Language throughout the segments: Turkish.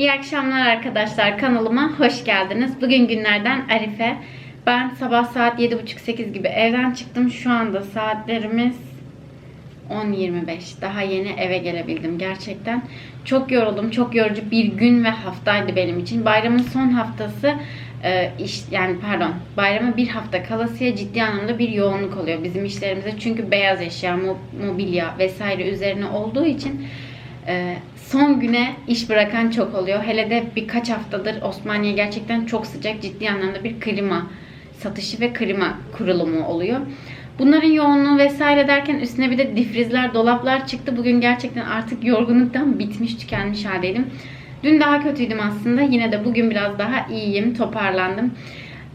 İyi akşamlar arkadaşlar kanalıma hoş geldiniz. Bugün günlerden Arife. Ben sabah saat 7.30-8 gibi evden çıktım. Şu anda saatlerimiz 10.25. Daha yeni eve gelebildim gerçekten. Çok yoruldum. Çok yorucu bir gün ve haftaydı benim için. Bayramın son haftası e, iş yani pardon bayrama bir hafta kalasıya ciddi anlamda bir yoğunluk oluyor bizim işlerimize. Çünkü beyaz eşya, mo- mobilya vesaire üzerine olduğu için son güne iş bırakan çok oluyor. Hele de birkaç haftadır Osmaniye gerçekten çok sıcak. Ciddi anlamda bir klima satışı ve klima kurulumu oluyor. Bunların yoğunluğu vesaire derken üstüne bir de difrizler, dolaplar çıktı. Bugün gerçekten artık yorgunluktan bitmiş, tükenmiş haldeydim. Dün daha kötüydüm aslında. Yine de bugün biraz daha iyiyim, toparlandım.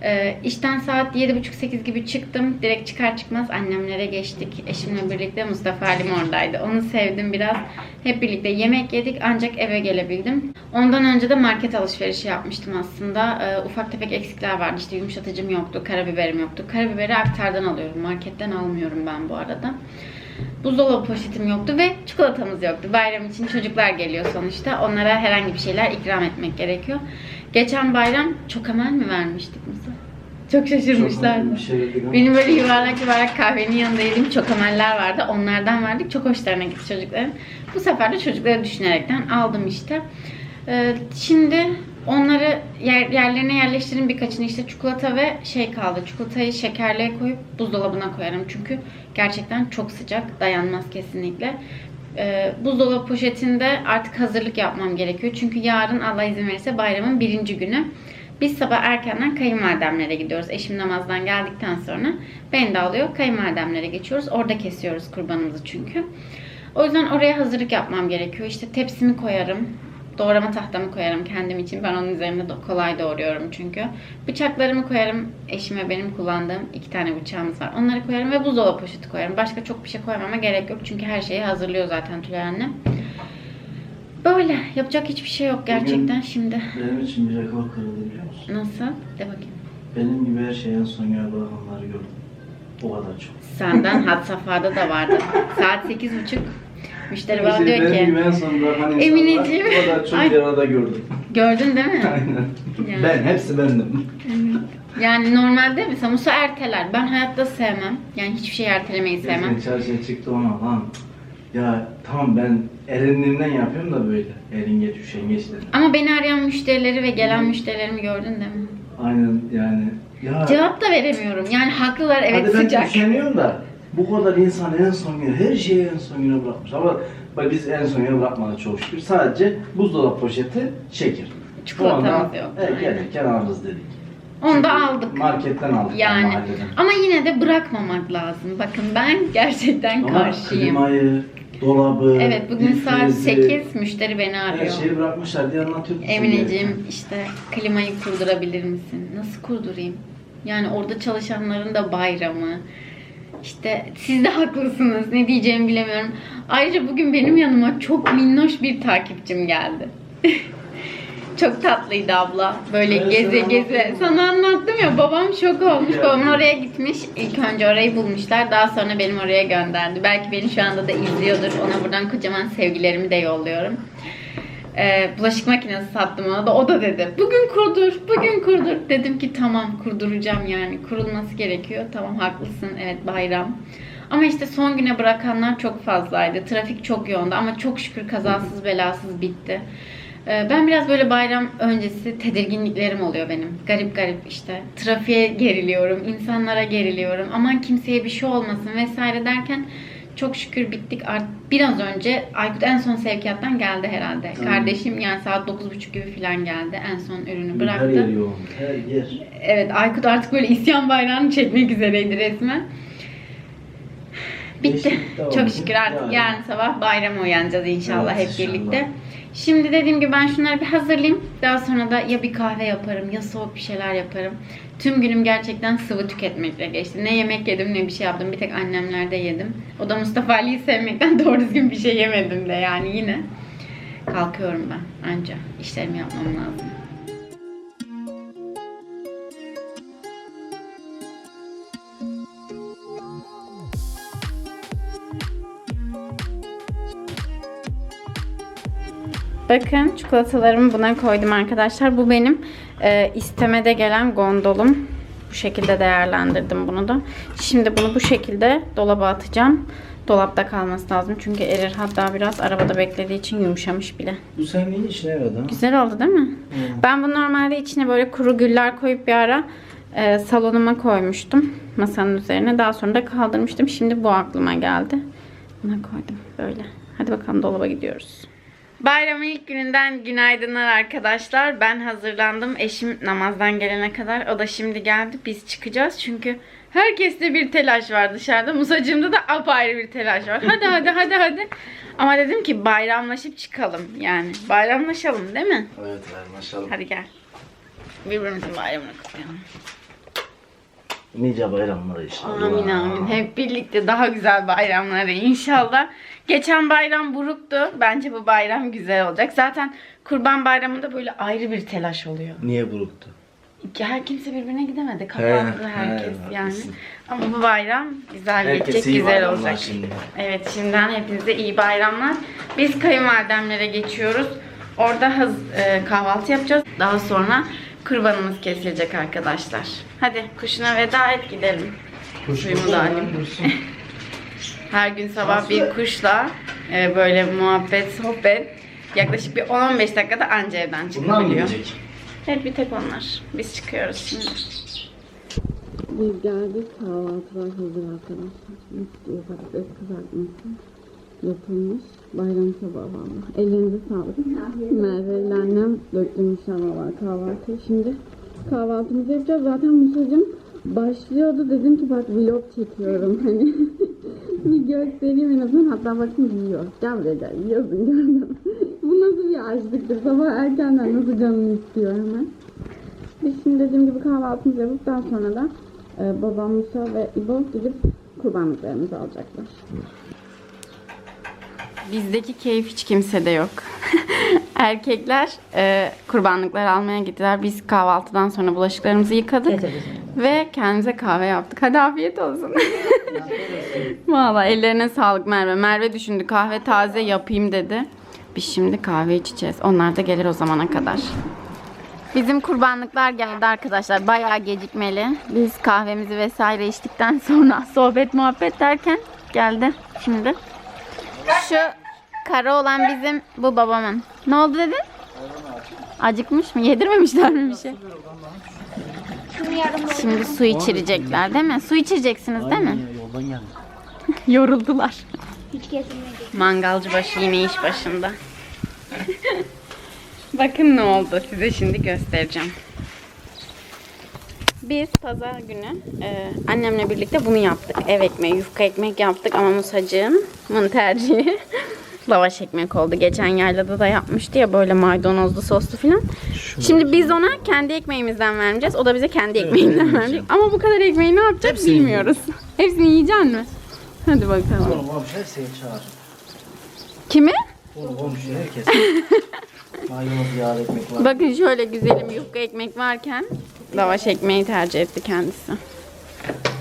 Ee, işten saat 7.30-8 gibi çıktım. Direkt çıkar çıkmaz annemlere geçtik. Eşimle birlikte Mustafa Halim oradaydı. Onu sevdim biraz. Hep birlikte yemek yedik ancak eve gelebildim. Ondan önce de market alışverişi yapmıştım aslında. Ee, ufak tefek eksikler vardı. İşte yumuşatıcım yoktu, karabiberim yoktu. Karabiberi aktardan alıyorum. Marketten almıyorum ben bu arada. Buzdolabı poşetim yoktu ve çikolatamız yoktu. Bayram için çocuklar geliyor sonuçta. Onlara herhangi bir şeyler ikram etmek gerekiyor. Geçen bayram çok amel mi vermiştik Musa? Çok şaşırmışlardı. Şey Benim böyle yuvarlak yuvarlak kahvenin yanında yediğim çok ameller vardı. Onlardan verdik. Çok hoşlarına gitti çocukların. Bu sefer de çocukları düşünerekten aldım işte. Ee, şimdi onları yer, yerlerine yerleştirin birkaçını işte çikolata ve şey kaldı. Çikolatayı şekerliğe koyup buzdolabına koyarım. Çünkü gerçekten çok sıcak. Dayanmaz kesinlikle. Ee, buzdolabı poşetinde artık hazırlık yapmam gerekiyor. Çünkü yarın Allah izin verirse bayramın birinci günü. Biz sabah erkenden kayınvalidemlere gidiyoruz. Eşim namazdan geldikten sonra beni de alıyor. Kayınvalidemlere geçiyoruz. Orada kesiyoruz kurbanımızı çünkü. O yüzden oraya hazırlık yapmam gerekiyor. İşte tepsimi koyarım. Doğrama tahtamı koyarım kendim için. Ben onun üzerinde kolay doğruyorum çünkü. Bıçaklarımı koyarım. Eşime benim kullandığım iki tane bıçağımız var. Onları koyarım ve buzdolabı poşeti koyarım. Başka çok bir şey koymama gerek yok. Çünkü her şeyi hazırlıyor zaten Tülay annem. Böyle. Yapacak hiçbir şey yok gerçekten Bugün- şimdi. benim için bir rekor kırıldı biliyor musun? Nasıl? De bakayım. Benim gibi her şeyi en son yere bırakanları gördüm. O kadar çok. Senden had safhada da vardı. Saat sekiz buçuk. Müşteri bana diyor benim ki gibi en son bırakan insanlar Emineciğim. o kadar çok Ay. bir arada gördüm. gördün değil mi? Aynen. Yani. Ben, hepsi bendim. Yani normalde mesela Musa erteler. Ben hayatta sevmem. Yani hiçbir şey ertelemeyi sevmem. Geçen çarşıya çıktı ona lan. Ya tamam ben erinliğimden yapıyorum da böyle. Eringeç, üşengeç dedim. Ama beni arayan müşterileri ve gelen müşterilerimi gördün değil mi? Aynen yani. Ya, Cevap da veremiyorum. Yani haklılar evet hadi ben sıcak. üşeniyorum da bu kadar insan en son güne, her şeyi en son güne bırakmış. Ama bak biz en son güne bırakmadık çok şükür. Sadece buzdolabı poşeti, şeker. Çikolatamız yok. Evet, gelirken alırız dedik. Onu da aldık. Marketten aldık. Yani. mahalleden. Ama yine de bırakmamak lazım. Bakın ben gerçekten Ama karşıyım. klimayı, dolabı, Evet bugün saat difrizi, 8 müşteri beni Her arıyor. şeyi bırakmışlar diye anlatıyorduk. Emineciğim işte klimayı kurdurabilir misin? Nasıl kurdurayım? Yani orada çalışanların da bayramı. İşte siz de haklısınız. Ne diyeceğimi bilemiyorum. Ayrıca bugün benim yanıma çok minnoş bir takipçim geldi. çok tatlıydı abla. Böyle Evet, geze sana geze. anlattım. Sana anlattım ya babam şok olmuş. Babam oraya gitmiş. İlk önce orayı bulmuşlar. Daha sonra benim oraya gönderdi. Belki beni şu anda da izliyordur. Ona buradan kocaman sevgilerimi de yolluyorum. Ee, bulaşık makinesi sattım ona da o da dedi bugün kurdur bugün kurdur. Dedim ki tamam kurduracağım yani kurulması gerekiyor. Tamam haklısın evet bayram. Ama işte son güne bırakanlar çok fazlaydı trafik çok yoğundu ama çok şükür kazasız belasız bitti. Ee, ben biraz böyle bayram öncesi tedirginliklerim oluyor benim garip garip işte. Trafiğe geriliyorum insanlara geriliyorum aman kimseye bir şey olmasın. vesaire derken çok şükür bittik. Biraz önce Aykut en son sevkiyattan geldi herhalde. Tamam. Kardeşim yani saat 9.30 gibi falan geldi. En son ürünü Her yer bıraktı. yoğun, her yer. Evet Aykut artık böyle isyan bayrağını çekmek üzereydi resmen. Bitti. Tamam. Çok şükür artık Yani. yarın sabah bayrama uyanacağız inşallah Evet, hep inşallah. birlikte. Şimdi dediğim gibi ben şunları bir hazırlayayım. Daha sonra da ya bir kahve yaparım ya soğuk bir şeyler yaparım. Tüm günüm gerçekten sıvı tüketmekle geçti. Ne yemek yedim ne bir şey yaptım. Bir tek annemlerde yedim. O da Mustafa Ali'yi sevmekten doğru düzgün bir şey yemedim de yani yine. Kalkıyorum ben anca. İşlerimi yapmam lazım. Bakın çikolatalarımı buna koydum arkadaşlar. Bu benim e, istemede gelen gondolum. Bu şekilde değerlendirdim bunu da. Şimdi bunu bu şekilde dolaba atacağım. Dolapta kalması lazım çünkü erir. Hatta biraz arabada beklediği için yumuşamış bile. Bu senin işine yaradı ha. Güzel oldu değil mi? Ben bunu normalde içine böyle kuru güller koyup bir ara e, salonuma koymuştum. Masanın üzerine. Daha sonra da kaldırmıştım. Şimdi bu aklıma geldi. Buna koydum böyle. Hadi bakalım dolaba gidiyoruz. Bayramın ilk gününden günaydınlar arkadaşlar. Ben hazırlandım. Eşim namazdan gelene kadar. O da şimdi geldi. Biz çıkacağız çünkü herkeste bir telaş var dışarıda. Musacığımda da apayrı bir telaş var. Hadi hadi hadi hadi. Ama dedim ki bayramlaşıp çıkalım yani. Bayramlaşalım değil mi? Evet maşallah. Hadi gel. Birbirimizin bayramını kutlayalım. Nice bayramlar inşallah. Amin amin. Hep birlikte daha güzel bayramları inşallah. Geçen bayram buruktu. Bence bu bayram güzel olacak. Zaten kurban bayramında böyle ayrı bir telaş oluyor. Niye buruktu? Her kimse birbirine gidemedi. Kapandı He, herkes he, yani. haklısın. Ama bu bayram güzel Herkese geçecek, iyi güzel olacak. şimdi. Evet şimdiden hepinize iyi bayramlar. Biz kayınvalidemlere geçiyoruz. Orada hız, e, kahvaltı yapacağız. Daha sonra kurbanımız kesilecek arkadaşlar. Hadi kuşuna veda et gidelim. Suyumu da alayım. Her gün sabah bir kuşla e, böyle muhabbet, sohbet yaklaşık bir 10-15 dakikada anca evden çıkabiliyor. Evet bir tek onlar. Biz çıkıyoruz şimdi. Biz geldik. Kahvaltılar hazır arkadaşlar. Mis patates kızartması yapılmış. Bayram sabahı valla. Ellerinize sağlık. Merve ile annem döktüm inşallah kahvaltıyı. Şimdi kahvaltımızı yapacağız. Zaten Musa'cığım başlıyordu. Dedim ki bak vlog çekiyorum. Hani bir göstereyim en azından. Hatta bakın yiyor. Gel buraya gel. Yiyorsun gördüm. Bu nasıl bir açlıktır? Sabah erkenden nasıl canını istiyor hemen. Biz şimdi dediğim gibi kahvaltımızı yapıp daha sonra da e, babam Musa ve İbo gidip kurbanlıklarımızı alacaklar. Bizdeki keyif hiç kimsede yok. Erkekler e, kurbanlıklar almaya gittiler. Biz kahvaltıdan sonra bulaşıklarımızı yıkadık ve kendimize kahve yaptık. Hadi afiyet olsun. Valla ellerine sağlık Merve. Merve düşündü kahve taze yapayım dedi. Biz şimdi kahve içeceğiz. Onlar da gelir o zamana kadar. Bizim kurbanlıklar geldi arkadaşlar. Bayağı gecikmeli. Biz kahvemizi vesaire içtikten sonra sohbet muhabbet derken geldi şimdi. Şu kara olan bizim bu babamın. Ne oldu dedin? Acıkmış mı? Yedirmemişler mi bir şey? Şimdi su içirecekler değil mi? Su içireceksiniz değil mi? Yoldan. Yoruldular. Hiç kesilmedi. Mangalcı başı yine iş başında. Bakın ne oldu size şimdi göstereceğim. Biz pazar günü e, annemle birlikte bunu yaptık. Ev ekmeği, yufka ekmek yaptık ama Musacığımın tercihi lavaş ekmek oldu. Geçen yaylada da yapmıştı ya böyle maydanozlu soslu falan. Şimdi biz ona kendi ekmeğimizden vermeyeceğiz. O da bize kendi ekmeğinden verecek. Ama bu kadar ekmeği ne yapacak Hepsini bilmiyoruz. Hepsini yiyecek mi? Hadi bakalım. Oğlum komşu her şeyi çağır. Kimi? Oğlum komşu herkes. Maydanoz yağ ekmek var. Bakın şöyle güzelim yufka ekmek varken lavaş ekmeği tercih etti kendisi.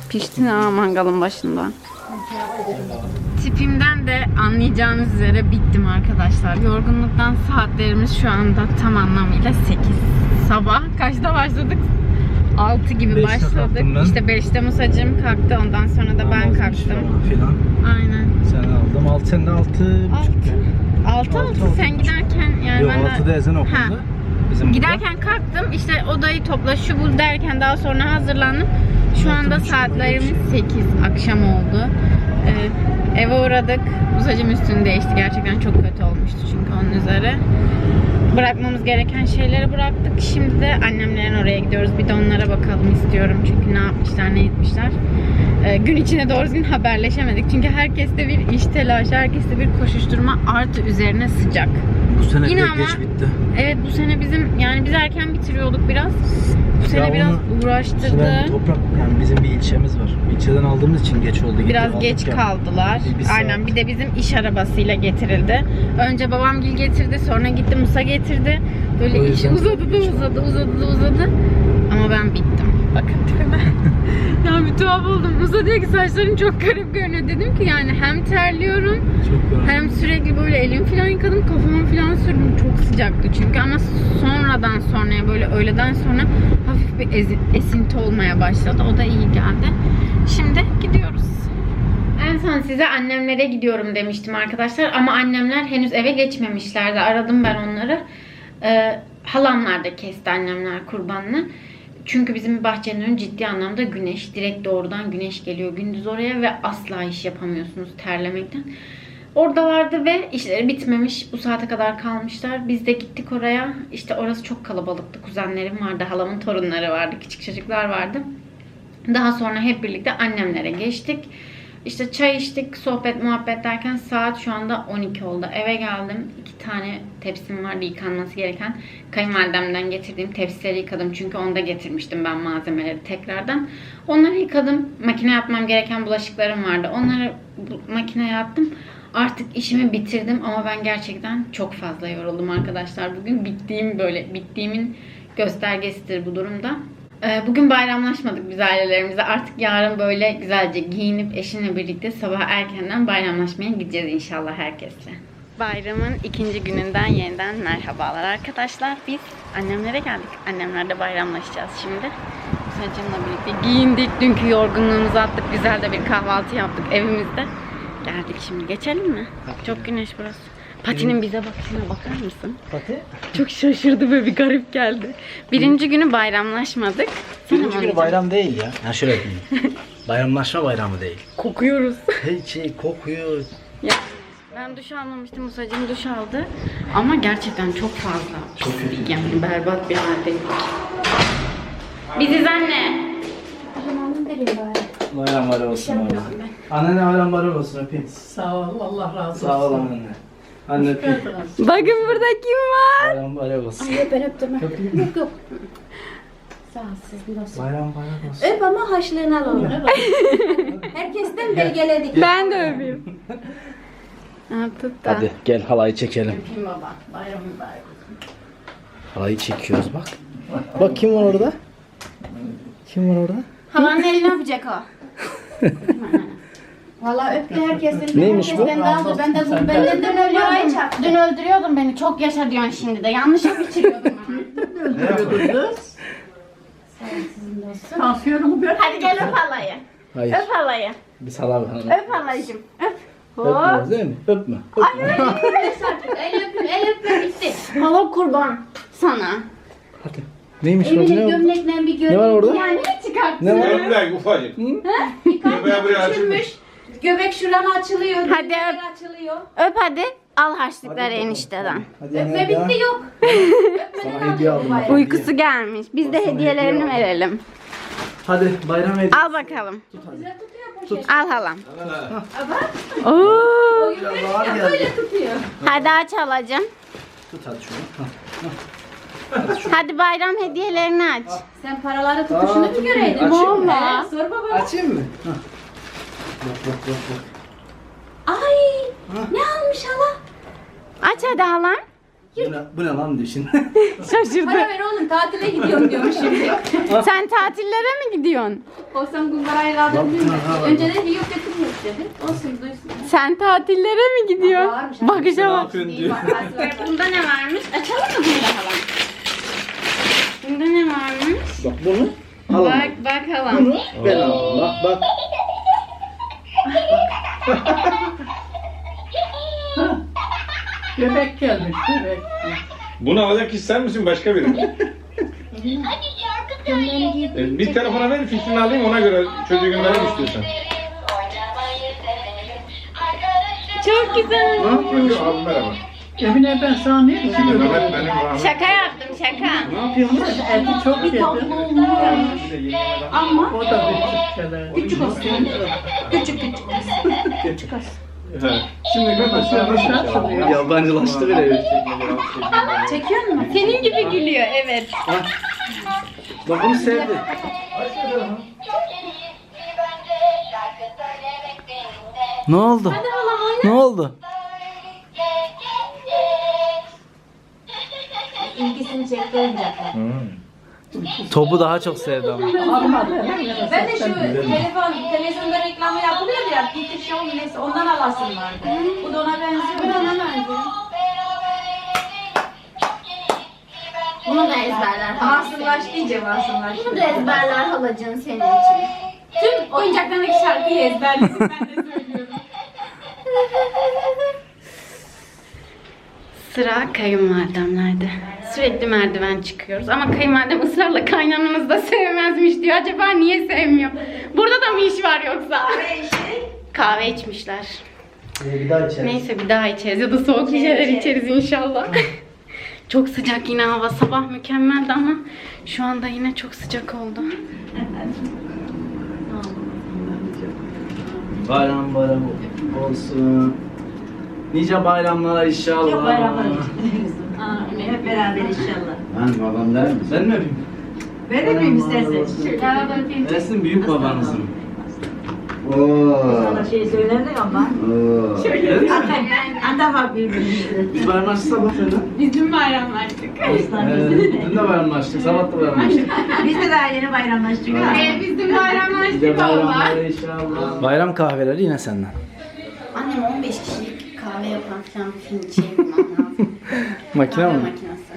Pişti ha mangalın başında. Tipimden de anlayacağınız üzere bittim arkadaşlar. Yorgunluktan saatlerimiz şu anda tam anlamıyla 8. Sabah kaçta başladık? 6 gibi Beşte başladık. ben. İşte 5'te Musacığım kalktı. Ondan sonra da ben kalktım. falan Filan. Aynen. Sen aldım. Altı sen de altı buçuk. 6 6 Altı, sen giderken yani Yok ben de- altıda ezan Ha. Bizim Giderken kalktım işte odayı topla şu bu derken daha sonra hazırlandım. Şu anda saatlerimiz olmuş. 8 akşam oldu. Ee, eve uğradık. Musacım üstünü değişti. Gerçekten çok kötü olmuştu çünkü onun üzeri. Bırakmamız gereken şeyleri bıraktık. Şimdi de annemlerin oraya gidiyoruz. Bir de onlara bakalım istiyorum. Çünkü ne yapmışlar, ne etmişler. Ee, gün içine doğru düzgün haberleşemedik. Çünkü herkeste bir iş telaşı, herkeste bir koşuşturma artı üzerine sıcak. Bu sene Yine ama- geç bitti. Evet bu sene bizim yani biz erken bitiriyorduk biraz. Bu sene biraz uğraştırdı. Toprak yani bizim bir ilçemiz var. İlçeden aldığımız için geç oldu. Biraz aldık geç. Kaldılar. Bir-. Aynen bir de bizim iş arabasıyla getirildi. Önce babam gil getirdi, sonra gitti Musa getirdi. O Böyle iş yüzden uzadı da uzadı, uzadı da uzadı. Ama ben bittim. Bakın tipime. ya bir tuhaf oldum. Musa diyor ki saçların çok garip görünüyor. Dedim ki yani hem terliyorum hem sürekli böyle elim falan yıkadım. Kafama falan sürdüm. Çok sıcaktı çünkü ama sonradan sonraya böyle öğleden sonra hafif bir esinti olmaya başladı. O da iyi geldi. Şimdi son size annemlere gidiyorum demiştim arkadaşlar ama annemler henüz eve geçmemişlerdi. Aradım ben onları. Ee, halamlar da kesti annemler kurbanını. Çünkü bizim bahçenin önü ciddi anlamda güneş. Direkt doğrudan güneş geliyor gündüz oraya ve asla iş yapamıyorsunuz terlemekten. Oradalardı ve işleri bitmemiş. Bu saate kadar kalmışlar. Biz de gittik oraya. İşte orası çok kalabalıktı. Kuzenlerim vardı, halamın torunları vardı, küçük çocuklar vardı. Daha sonra hep birlikte annemlere geçtik. İşte çay içtik, sohbet muhabbet derken saat şu anda 12 oldu. Eve geldim. iki tane tepsim vardı yıkanması gereken. Kayınvalidemden getirdiğim tepsileri yıkadım. Çünkü onda getirmiştim ben malzemeleri tekrardan. Onları yıkadım. Makineye atmam gereken bulaşıklarım vardı. Onları makineye attım. Artık işimi bitirdim ama ben gerçekten çok fazla yoruldum arkadaşlar. Bugün bittiğim böyle bittiğimin göstergesidir bu durumda. Ee, Bugün bayramlaşmadık biz ailelerimize. Artık yarın böyle güzelce giyinip eşimle birlikte sabah erkenden bayramlaşmaya gideceğiz inşallah herkesle. Bayramın ikinci gününden yeniden merhabalar arkadaşlar. Biz annemlere geldik. Annemlerle bayramlaşacağız şimdi. Saçımla birlikte giyindik. Dünkü yorgunluğumuzu attık. Güzel de bir kahvaltı yaptık evimizde. Geldik şimdi. Geçelim mi? Çok güneş burası. Patinin bize bakışına bakar mısın? Pati. Çok şaşırdı ve bir garip geldi. Birinci günü bayramlaşmadık. Birinci günü bayram değil ya. Ha şöyle diyeyim. Bayramlaşma bayramı değil. Kokuyoruz. Her şey kokuyor. ya, ben duş almamıştım. Musacığım duş aldı. Ama gerçekten çok fazla. Çok kötü. Yani berbat bir haldeydik. Biziz anne. Bayram var olsun abi. Annene bayram var olsun öpeyim. Sağ ol, Allah razı olsun. Sağ ol anne. Anne. Bakın burada kim var? Bayram var olsun. Yok ben öptüm. Öpeyim. Yok yok. Sağ ol siz nasıl? Bayram bayram olsun. Öp ama haşlığını alalım. Herkesten belgeledik. Ben de öpeyim. Ha, tut da. Hadi gel halayı çekelim. Öpeyim baba. Bayram mübarek. Halayı çekiyoruz bak. Bak kim var orada? Kim var orada? Halanın elini öpecek o. Valla öptü herkesten. Neymiş bu? De aldı. Ben de bu benden de öldürüyordum. Dün öldürüyordun beni. Çok yaşa diyorsun şimdi de. Yanlış biçiriyordun bana. Tansiyonumu gör. Hadi gel öp halayı. Hayır. Öp halayı. Biz hala bakalım. Öp halaycım. Öp. Öpmüyoruz değil mi? Öpme. El öpün, el öpün bitti. Hala kurban sana. Hadi. Neymiş orada Evine ne gömlekle bir Ne var gömlek. orada? Yani ne çıkarttın? Ne var? Gömlek ufacık. Göbeğe buraya açılmış. Göbek şuran açılıyor. Hadi öp. açılıyor. Öp hadi. Al harçlıkları enişteden. Hadi Öpme bitti yok. Sana hediye aldım. Uykusu hediye. gelmiş. Biz de hediyelerini verelim. Hadi bayram hediye. Al bakalım. Güzel tutuyor poşet. Al halam. Oo. Ağır geldi. Böyle tutuyor. Hadi aç halacığım. Tut hadi şunu. Hadi bayram hediyelerini aç. Sen paraları tutuşunu Aa, mu göreydin? açayım mı? He, Sor baba. Açayım mı? Hah. Bak bak bak bak. Ay ne almış hala? Aç hadi halam. Bu ne, bu ne lan diyor şimdi. Şaşırdı. Para ver oğlum tatile gidiyorum diyormuş şimdi. Sen tatillere mi gidiyorsun? Olsam kumbarayı kaldırdım değil mi? Bak, bak, Önceden iyi yok getirmiyoruz dedi. Olsun duysun. Sen tatillere mi gidiyorsun? Varmış, Bakışa bak. İyi bak. hadi ver. Bunda ne varmış? Açalım mı bunda halam? Bunda ne varmış? bak bunu. Al Bak bak halam. Ben aldım. Bak bak. Göbek gelmiş, göbek. Bunu alacak sen misin başka biri? mi? Gömleğini giyip E, bir telefona ver fikrini alayım ona göre çocuğu gönderelim istiyorsan. Çok güzel. Ne yapıyorsun? Abi merhaba. Emine ben sana ne düşünüyorum? Mehmet benim rahmet. Şaka yaptım şaka. Ne yapıyorsun? Eti çok yedi. ama O da bir çiftçeler. küçük olsun. Küçük küçük. He. Şimdi Mehmet sen nasıl yapıyorsun? Yabancılaştı bile. Çekiyor musun? Senin gibi gülüyor evet. Bak bunu sevdi. Ne oldu? Ne oldu? İlgisini çekti oyuncaklar. Topu daha çok sevdi ama. Ben de şu telefon, televizyonda reklamı yapılıyor ya. Bir show mu neyse ondan alasım vardı. Bu da ona benziyor. Ben ona benziyor. Bunu da ezberler. Masumlaştı iyice masumlaştı. Bunu da ezberler halacığın senin için. Tüm oyuncaklarındaki şarkıyı ezberledim ben de söylüyorum. Sıra kayınvalidemlerde. Sürekli merdiven çıkıyoruz. Ama kayınvalidem ısrarla kaynanamız da sevmezmiş diyor. Acaba niye sevmiyor? Burada da mı iş var yoksa? Kahve içmişler. bir daha içelim. Neyse bir daha içeriz ya da soğuk bir şeyler içeriz inşallah. çok sıcak yine hava. Sabah mükemmeldi ama şu anda yine çok sıcak oldu. Bayram bayram olsun. Nice bayramlara inşallah. Hep beraber inşallah. Ben babam der mi? Ben mi öpeyim? Ben de miyim istersen? Beraber öpeyim. Dersin büyük babanızın. Sana şey söylerdik ama. Dedin mi? Ata var birbirimizi. Biz bayramlaştık sabah senden. Biz dün bayramlaştık. Ee, dün de bayramlaştık, sabah da bayramlaştık. Biz de daha yeni bayramlaştık ha. Ee, biz dün bayramlaştık inşallah. Bayram kahveleri yine senden. Annem 15 kişilik kahve yapan falan bir film bulmam lazım. Makine kahve mi? makinesi.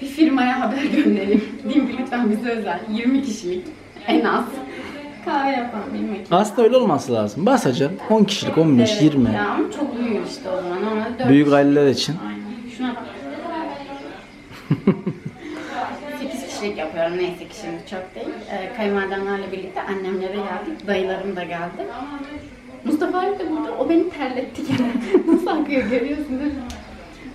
Bir firmaya haber gönderelim. Diyeyim ki lütfen bize özel. 20 kişilik en az. Kahve yapan bir makine. Aslında öyle olması lazım. Basacaksın 10 kişilik, 15, Evet, 20. Ya ama çok büyük işte o zaman. Normalde 4 Büyük aileler için. Aynen. Şuna bak. 8 kişilik yapıyorum neyse ki şimdi çok değil. Ee, kayınvalidemlerle birlikte annemlere geldik. Dayılarım da geldi. Mustafa abi de burada. O beni terletti gene. Nasıl akıyor görüyorsun değil mi?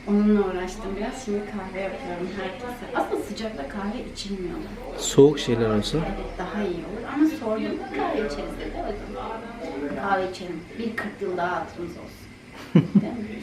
Onunla uğraştım biraz. Şimdi kahve yapıyorum herkese. Aslında sıcakta kahve içilmiyor. Soğuk şeyler olsa. Evet daha iyi olur. Ama sordum kahve içeriz dedi. O yüzden kahve içelim. Bir 40 yıl daha hatırımız olsun. Değil mi?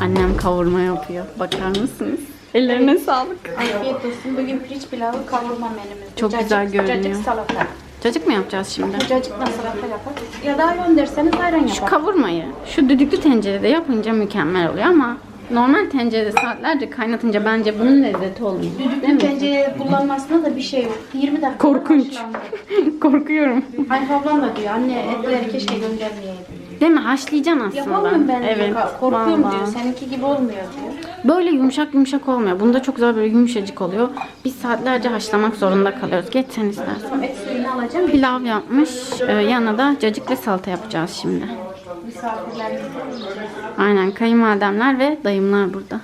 Annem kavurma yapıyor. Bakar mısınız? Ellerine sağlık. Afiyet olsun. Bugün pirinç pilavı kavurma menümüz. Çok güzel görünüyor. Cacık salata. Cacık mı yapacağız şimdi? Cacıkla salata yapar. Ya da ayran derseniz ayran Şu yapar. kavurmayı şu düdüklü tencerede yapınca mükemmel oluyor ama normal tencerede saatlerce kaynatınca bence bunun lezzeti olmuyor. Değil mi? Bence kullanmasına da bir şey yok. 20 dakika. Korkunç. Korkuyorum. Ayşe ablam da diyor anne etleri keşke göndermeyeydim. Değil mi? Haşlayacaksın aslında. Yapamıyorum ben Evet. Korkuyorum vallahi. diyor. Seninki gibi olmuyor diyor. Böyle yumuşak yumuşak olmuyor. Bunda çok güzel böyle yumuşacık oluyor. Biz saatlerce haşlamak zorunda kalıyoruz. Geç sen istersen. Et suyunu alacağım. Pilav yapmış. Ee, yanına da cacıklı salata yapacağız şimdi. Aynen kayınvalidemler ve dayımlar burada.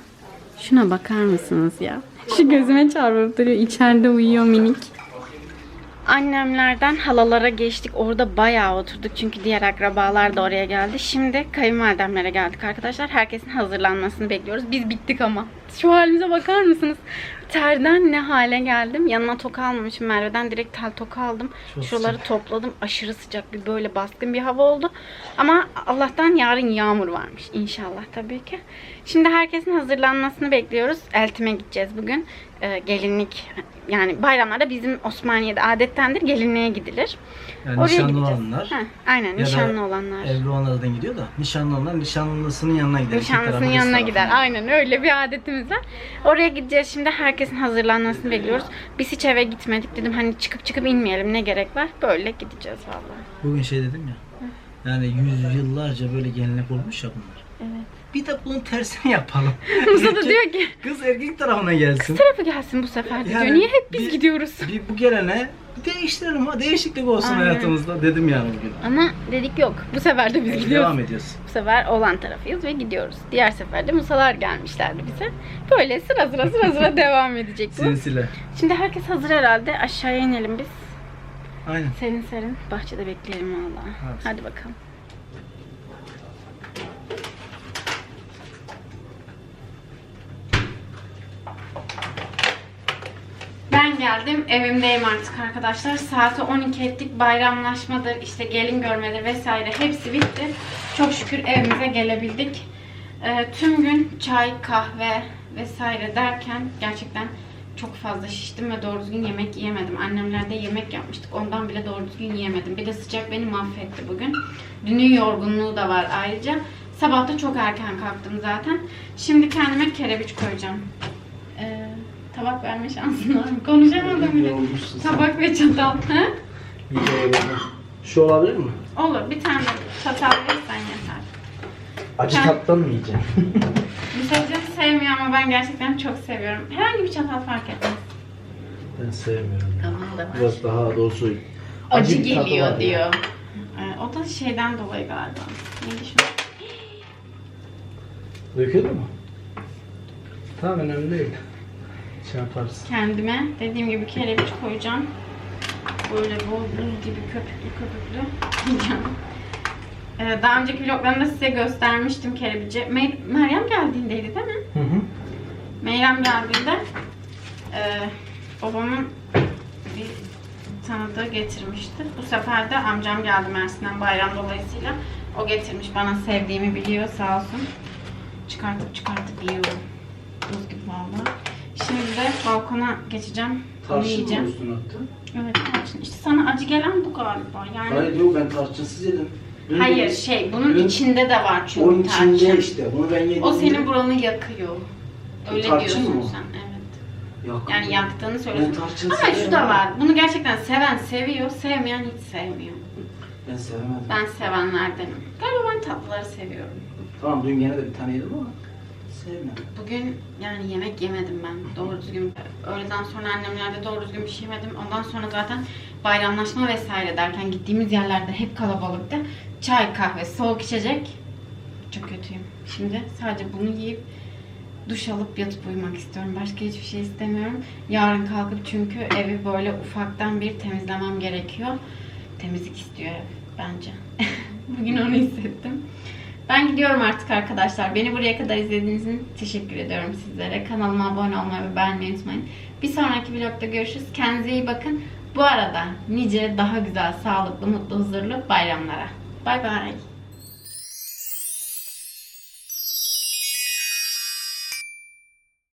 Şuna bakar mısınız ya? Şu gözüme çarpıp duruyor. İçeride uyuyor minik. Annemlerden halalara geçtik. Orada bayağı oturduk çünkü diğer akrabalar da oraya geldi. Şimdi kayınvalidemlere geldik arkadaşlar. Herkesin hazırlanmasını bekliyoruz. Biz bittik ama. Şu halimize bakar mısınız? Terden ne hale geldim. Yanıma toka almamışım Merve'den. Direkt tel toka aldım. Şuraları topladım. Aşırı sıcak bir böyle baskın bir hava oldu. Ama Allah'tan yarın yağmur varmış. İnşallah tabii ki. Şimdi herkesin hazırlanmasını bekliyoruz. Eltime gideceğiz bugün. Ee, gelinlik yani bayramlarda bizim Osmaniye'de adettendir gelinliğe gidilir. Yani Oraya nişanlı gideceğiz. olanlar. Heh, aynen ya nişanlı olanlar. Evli olanlardan gidiyor da nişanlı olanlar nişanlısının yanına gider. Nişanlısının yanına kız gider. Aynen öyle bir adetimiz var. Oraya gideceğiz şimdi. Herkesin hazırlanmasını bekliyoruz. Biz hiç eve gitmedik. Dedim hani çıkıp çıkıp inmeyelim ne gerek var. Böyle gideceğiz vallahi. Bugün şey dedim ya. Yani yüzyıllarca böyle gelenek olmuş ya bunlar. Evet. Bir de bunun tersini yapalım. Musa da diyor ki Kız erkek tarafına gelsin. tarafı gelsin bu sefer de Yani diyor. Niye hep biz bir- gidiyoruz? Bir bu gelene değiştirelim ha değişiklik olsun Aynen. hayatımızda dedim yani bugün. Ama dedik yok. Bu sefer de biz Peki, gidiyoruz. Devam ediyoruz. Bu sefer olan tarafıyız ve gidiyoruz. Diğer sefer de Musalar gelmişlerdi bize. Böyle sıra sıra sıra sıra devam edecek bu. Sinsile. Şimdi herkes hazır herhalde. Aşağıya inelim biz. Aynen. Serin serin bahçede bekleyelim valla. Evet. Hadi bakalım. Ben geldim. Evimdeyim artık arkadaşlar. Saati 12 ettik. Bayramlaşmadır, işte gelin görmedir vesaire hepsi bitti. Çok şükür evimize gelebildik. Ee, tüm gün çay, kahve vesaire derken gerçekten çok fazla şiştim ve doğru düzgün yemek yiyemedim. Annemlerde yemek yapmıştık. Ondan bile doğru düzgün yiyemedim. Bir de sıcak beni mahvetti bugün. Dünün yorgunluğu da var ayrıca. Sabah da çok erken kalktım zaten. Şimdi kendime kerebiç koyacağım. Tabak verme şansın var mı? Konuşamadım bile. Yorulmuşsun sen. Tabak ve çatal. Ha? Şu olabilir mi? Olur. Bir tane çatal verirsen yeter. Acı Ben- tattan mı yiyeceğim? Müsebbibi sevmiyor ama ben gerçekten çok seviyorum. Herhangi bir çatal fark etmez. ben sevmiyorum. Kanal da var. Biraz daha doğrusu Acı, bir tadı var geliyor ya. diyor. Ee, o da şeyden dolayı galiba. Neydi şu? Dökülür mü? Tamam önemli değil. Şey yaparız. Kendime dediğim gibi kereviç koyacağım. Böyle bol buz gibi köpüklü köpüklü yiyeceğim. Ee, daha önceki vloglarımda size göstermiştim kerevici. Me- Meryem geldiğindeydi değil mi? Hı hı. Meyrem geldiğinde e, babamın bir tanıdığı getirmişti. Bu sefer de amcam geldi Mersin'den bayram dolayısıyla. O getirmiş. Bana sevdiğimi biliyor sağ olsun. Çıkartıp çıkartıp yiyorum. Buz gibi valla. Şimdi balkona geçeceğim. Tarçın mı yiyeceğim. üstüne attın? Evet tarçın. İşte sana acı gelen bu galiba. Yani Hayır yok ben tarçınsız yedim. Dün Hayır de- şey bunun dün- içinde de var çünkü Onun tarçın. içinde işte. Bunu ben yedim. O senin buranı yakıyor. Öyle Tarçın diyorsun mı sen. Evet. Yok. Yani yaktığını Ben söylüyorsun. tarçın Ama şu severim. da var. Bunu gerçekten seven seviyor, sevmeyen hiç sevmiyor. Ben sevemedim. Ben sevenlerdenim. Galiba ben tatlıları seviyorum. Tamam dün gene de bir tane yedim ama sevmedim. Bugün yani yemek yemedim ben. Doğru düzgün. Öğleden sonra annemlerde doğru düzgün bir şey yemedim. Ondan sonra zaten bayramlaşma vesaire derken gittiğimiz yerlerde hep kalabalıktı. Çay, kahve, soğuk içecek. Çok kötüyüm. Şimdi sadece bunu yiyip duş alıp yatıp uyumak istiyorum. Başka hiçbir şey istemiyorum. Yarın kalkıp çünkü evi böyle ufaktan bir temizlemem gerekiyor. Temizlik istiyor ev bence. Bugün onu hissettim. Ben gidiyorum artık arkadaşlar. Beni buraya kadar izlediğiniz için teşekkür ediyorum sizlere. Kanalıma abone olmayı ve beğenmeyi unutmayın. Bir sonraki vlogda görüşürüz. Kendinize iyi bakın. Bu arada nice daha güzel, sağlıklı, mutlu, huzurlu bayramlara. Bay bay.